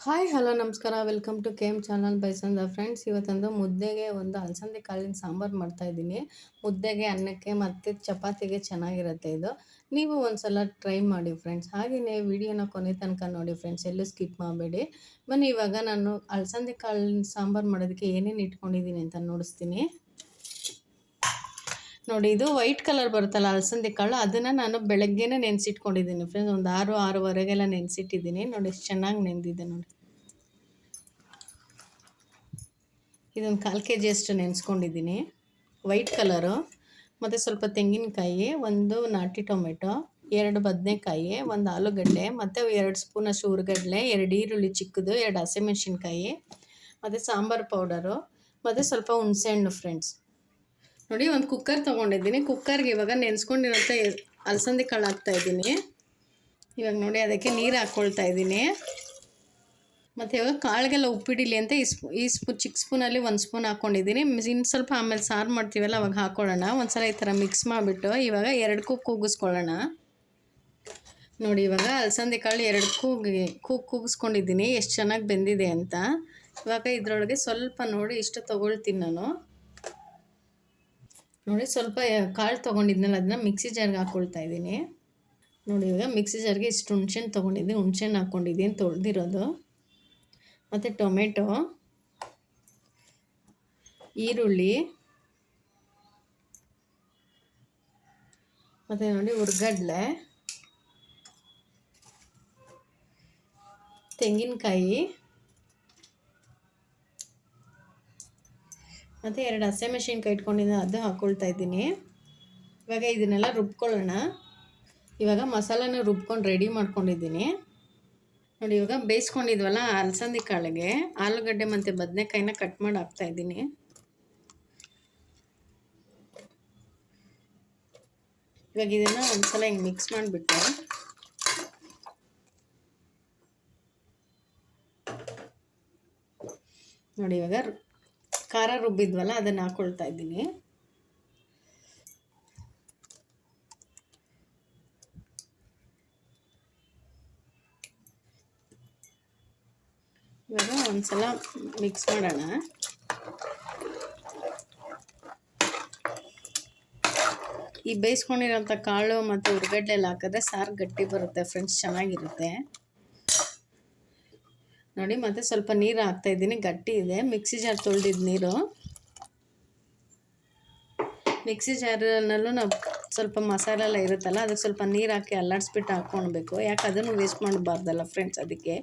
Hi, hello, ನಮಸ್ಕಾರ. Welcome to K M channel ಬೈಸಂದ friends ಇವತ್ತೊಂದು ಮುದ್ದೆಗೆ ಒಂದು ಅಲಸಂದೆ ಕಾಳಿನ ಸಾಂಬಾರು ಮಾಡ್ತಾಯಿದ್ದೀನಿ ಮುದ್ದೆಗೆ ಅನ್ನಕ್ಕೆ ಮತ್ತು ಚಪಾತಿಗೆ ಚೆನ್ನಾಗಿರುತ್ತೆ ಇದು. ನೀವು ಒಂದು ಸಲ ಟ್ರೈ ಮಾಡಿ ಫ್ರೆಂಡ್ಸ್ ಹಾಗೆಯೇ ವಿಡಿಯೋನ ಕೊನೆ ತನಕ ನೋಡಿ ಫ್ರೆಂಡ್ಸ್ ಎಲ್ಲೂ ಸ್ಕಿಪ್ ಮಾಡಬೇಡಿ. ಬನ್ನಿ, ಇವಾಗ ನಾನು ಅಲಸಂದೆ ಕಾಳಿನ ಸಾಂಬಾರು ಮಾಡೋದಕ್ಕೆ ಏನೇನು ಇಟ್ಕೊಂಡಿದ್ದೀನಿ ಅಂತ ನೋಡಿಸ್ತೀನಿ. ನೋಡಿ, ಇದು ವೈಟ್ ಕಲರ್ ಬರುತ್ತಲ್ಲ ಅಲಸಂದಿ ಕಾಳು, ಅದನ್ನು ನಾನು ಬೆಳಗ್ಗೆನೇ ನೆನೆಸಿಟ್ಕೊಂಡಿದ್ದೀನಿ ಫ್ರೆಂಡ್ಸ್ ಒಂದು ಆರು, ಆರೂವರೆಗೆಲ್ಲ ನೆನೆಸಿಟ್ಟಿದ್ದೀನಿ. ನೋಡಿ, ಎಷ್ಟು ಚೆನ್ನಾಗಿ ನೆಂದಿದೆ ನೋಡಿ. ಇದೊಂದು ಕಾಲು ಕೆ ಜಿಯಷ್ಟು ನೆನೆಸ್ಕೊಂಡಿದ್ದೀನಿ. ವೈಟ್ ಕಲರು, ಮತ್ತು ಸ್ವಲ್ಪ ತೆಂಗಿನಕಾಯಿ, ಒಂದು ನಾಟಿ ಟೊಮೆಟೊ, ಎರಡು ಬದನೆಕಾಯಿ, ಒಂದು ಆಲೂಗಡ್ಡೆ, ಮತ್ತು ಎರಡು ಸ್ಪೂನಷ್ಟು ಹುರ್ಗಡ್ಲೆ ಎರಡು ಈರುಳ್ಳಿ ಚಿಕ್ಕದು, ಎರಡು ಹಸಿಮೆಣ್ಸಿನ್ಕಾಯಿ, ಮತ್ತು ಸಾಂಬಾರು ಪೌಡರು, ಮತ್ತು ಸ್ವಲ್ಪ ಹುಣಸೆಹಣ್ಣು ಫ್ರೆಂಡ್ಸ್ ನೋಡಿ, ಒಂದು ಕುಕ್ಕರ್ ತೊಗೊಂಡಿದ್ದೀನಿ. ಕುಕ್ಕರ್ಗೆ ಇವಾಗ ನೆನೆಸ್ಕೊಂಡಿರೋಂಥ ಅಲಸಂದಿ ಕಾಳು ಹಾಕ್ತಾಯಿದ್ದೀನಿ ಇವಾಗ ನೋಡಿ, ಅದಕ್ಕೆ ನೀರು ಹಾಕ್ಕೊಳ್ತಾ ಇದ್ದೀನಿ. ಮತ್ತು ಇವಾಗ ಕಾಳಿಗೆಲ್ಲ ಉಪ್ಪಿಡಿಲಿ ಅಂತ ಈ ಸ್ಪೂ ಈ ಸ್ಪೂ ಚಿಕ್ಕ ಸ್ಪೂನಲ್ಲಿ ಒಂದು ಸ್ಪೂನ್ ಹಾಕ್ಕೊಂಡಿದ್ದೀನಿ ಇನ್ನು ಸ್ವಲ್ಪ ಆಮೇಲೆ ಸಾರು ಮಾಡ್ತೀವಲ್ಲ, ಅವಾಗ ಹಾಕ್ಕೊಳ್ಳೋಣ ಒಂದು ಸಲ ಈ ಥರ ಮಿಕ್ಸ್ ಮಾಡಿಬಿಟ್ಟು ಇವಾಗ ಎರಡಕ್ಕೂ ಕೂಗಿಸ್ಕೊಳ್ಳೋಣ. ನೋಡಿ, ಇವಾಗ ಅಲಸಂದೆ ಕಾಳು ಎರಡು ಕೂಗಿ ಕೂಗ್ ಕೂಗಿಸ್ಕೊಂಡಿದ್ದೀನಿ. ಎಷ್ಟು ಚೆನ್ನಾಗಿ ಬೆಂದಿದೆ ಅಂತ. ಇವಾಗ ಇದರೊಳಗೆ ಸ್ವಲ್ಪ ನೋಡಿ, ಇಷ್ಟು ತೊಗೊಳ್ತೀನಿ ನಾನು. ನೋಡಿ ಸ್ವಲ್ಪ ಕಾಳು ತೊಗೊಂಡಿದ್ನಲ್ಲ, ಅದನ್ನ ಮಿಕ್ಸಿ ಜಾರ್ಗೆ ಹಾಕ್ಕೊಳ್ತಾ ಇದ್ದೀನಿ. ನೋಡಿ, ಇವಾಗ ಮಿಕ್ಸಿ ಜಾರ್ಗೆ ಇಷ್ಟು ಹುಣ್ಸೆಹಣ್ಣು ತೊಗೊಂಡಿದ್ದೀನಿ. ಹುಣ್ಸೆಹಣ್ಣು ಹಾಕ್ಕೊಂಡಿದ್ದೀನಿ ತೊಳೆದಿರೋದು. ಮತ್ತು ಟೊಮೆಟೊ, ಈರುಳ್ಳಿ, ಮತ್ತು ನೋಡಿ ಹುರ್ಗಡ್ಲೆ, ತೆಂಗಿನಕಾಯಿ ಮತ್ತು ಎರಡು ಹಸೆ ಮೆಷಿನ್ ಇಟ್ಕೊಂಡಿದ್ದೆ ಅದು ಹಾಕ್ಕೊಳ್ತಾ ಇದ್ದೀನಿ. ಇವಾಗ ಇದನ್ನೆಲ್ಲ ರುಬ್ಕೊಳ್ಳೋಣ. ಇವಾಗ ಮಸಾಲನ ರುಬ್ಕೊಂಡು ರೆಡಿ ಮಾಡ್ಕೊಂಡಿದ್ದೀನಿ. ನೋಡಿ, ಇವಾಗ ಬೇಯಿಸ್ಕೊಂಡಿದ್ವಲ್ಲ ಅಲಸಂದಿ ಕಾಳಿಗೆ, ಆಲೂಗಡ್ಡೆ ಮತ್ತು ಬದನೆಕಾಯಿನ ಕಟ್ ಮಾಡಿ ಹಾಕ್ತಾಯಿದ್ದೀನಿ ಇವಾಗ ಇದನ್ನು ಒಂದ್ಸಲ ಹಿಂಗೆ ಮಿಕ್ಸ್ ಮಾಡಿಬಿಟ್ಟು ನೋಡಿ, ಇವಾಗ ಖಾರ ರುಬ್ಬಿದ್ವಲ್ಲ, ಅದನ್ನು ಹಾಕ್ಕೊಳ್ತಾ ಇದ್ದೀನಿ. ಇವಾಗ ಒಂದ್ಸಲ ಮಿಕ್ಸ್ ಮಾಡೋಣ. ಈ ಬೇಯಿಸ್ಕೊಂಡಿರೋಂಥ ಕಾಳು ಮತ್ತು ಉರ್ಗಡ್ಡೆ ಎಲ್ಲ ಹಾಕಿದ್ರೆ ಸಾರು ಗಟ್ಟಿ ಬರುತ್ತೆ ಫ್ರೆಂಡ್ಸ್ ಚೆನ್ನಾಗಿರುತ್ತೆ. ನೋಡಿ, ಮತ್ತೆ ಸ್ವಲ್ಪ ನೀರು ಹಾಕ್ತಾ ಇದ್ದೀನಿ. ಗಟ್ಟಿ ಇದೆ. ಮಿಕ್ಸಿ ಜಾರ್ ತೊಳೆದಿದ್ದು ನೀರು. ಮಿಕ್ಸಿ ಜಾರ್ನಲ್ಲೂ ನಾವು ಸ್ವಲ್ಪ ಮಸಾಲೆ ಎಲ್ಲ ಇರುತ್ತಲ್ಲ ಅದಕ್ಕೆ ಸ್ವಲ್ಪ ನೀರು ಹಾಕಿ ಅಲ್ಲಾಡಿಸ್ಬಿಟ್ಟು ಹಾಕ್ಕೊಳ್ಬೇಕು ಯಾಕೆ ಅದನ್ನು ವೇಸ್ಟ್ ಮಾಡಬಾರ್ದಲ್ಲ ಫ್ರೆಂಡ್ಸ್ ಅದಕ್ಕೆ.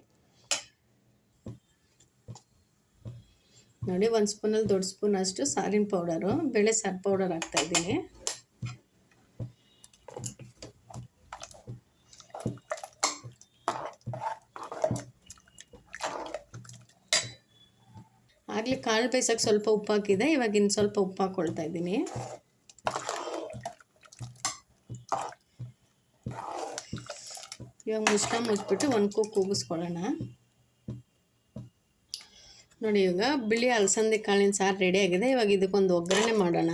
ನೋಡಿ, ಒಂದು ಸ್ಪೂನಲ್ಲಿ ದೊಡ್ಡ ಸ್ಪೂನ್ ಅಷ್ಟು ಸಾರಿನ ಪೌಡರು ಬೇಳೆ ಸಾರು ಪೌಡರ್ ಹಾಕ್ತಾಯಿದ್ದೀನಿ ಆಗಲಿ ಕಾಳು ಬೇಯಿಸೋಕೆ ಸ್ವಲ್ಪ ಉಪ್ಪು ಹಾಕಿದೆ ಇವಾಗ ಇನ್ನು ಸ್ವಲ್ಪ ಉಪ್ಪು ಹಾಕ್ಕೊಳ್ತಾ ಇದ್ದೀನಿ. ಇವಾಗ ಮುಚ್ಚ ಮುಚ್ಚಿಬಿಟ್ಟು ಒಂದು ಕೂಗು ಕೂಗಿಸ್ಕೊಳ್ಳೋಣ. ನೋಡಿ, ಇವಾಗ ಬಿಳಿ ಅಲಸಂದೆ ಕಾಳಿನ ಸಾರು ರೆಡಿ ಆಗಿದೆ. ಇವಾಗ ಇದಕ್ಕೊಂದು ಒಗ್ಗರಣೆ ಮಾಡೋಣ.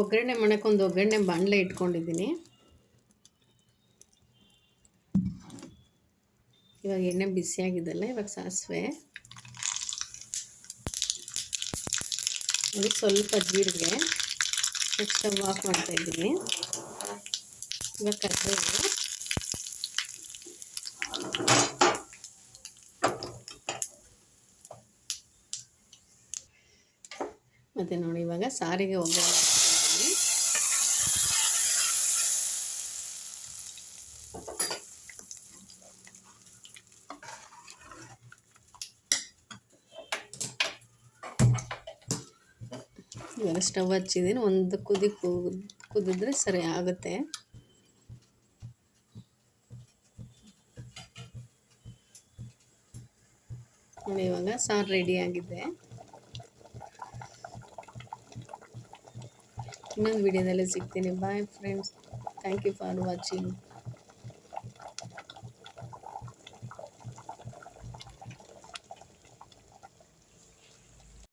ಒಗ್ಗರಣೆ ಮಾಡೋಕ್ಕೊಂದು ಒಗ್ಗರಣೆ ಬಾಣಲೆ ಇಟ್ಕೊಂಡಿದ್ದೀನಿ. ಇವಾಗ ಎಣ್ಣೆ ಬಿಸಿಯಾಗಿದ್ದಲ್ಲ ಇವಾಗ ಸಾಸಿವೆ. ಅದಕ್ಕೆ ಸ್ವಲ್ಪ ಜೀರಿಗೆ ಸ್ಟವ್ ಆಫ್ ಮಾಡ್ತಾ ಇದ್ದೀನಿ. ಇವಾಗ ಕರಿಬೇವು ಮತ್ತು ನೋಡಿ ಇವಾಗ ಸಾರಿಗೆ ಒಗ್ಗರಣೆ ಇವಾಗ ಸ್ಟವ್ ಹಚ್ಚಿದ್ದೀನಿ. ಒಂದು ಕುದಿ ಕುದಿದ್ರೆ ಸರಿ ಆಗುತ್ತೆ. ನೋಡಿ, ಇವಾಗ ಸಾರು ಆಗಿದೆ. ಇನ್ನೊಂದು ವಿಡಿಯೋದಲ್ಲಿ ಸಿಗ್ತೀನಿ. Bye friends thank you for watching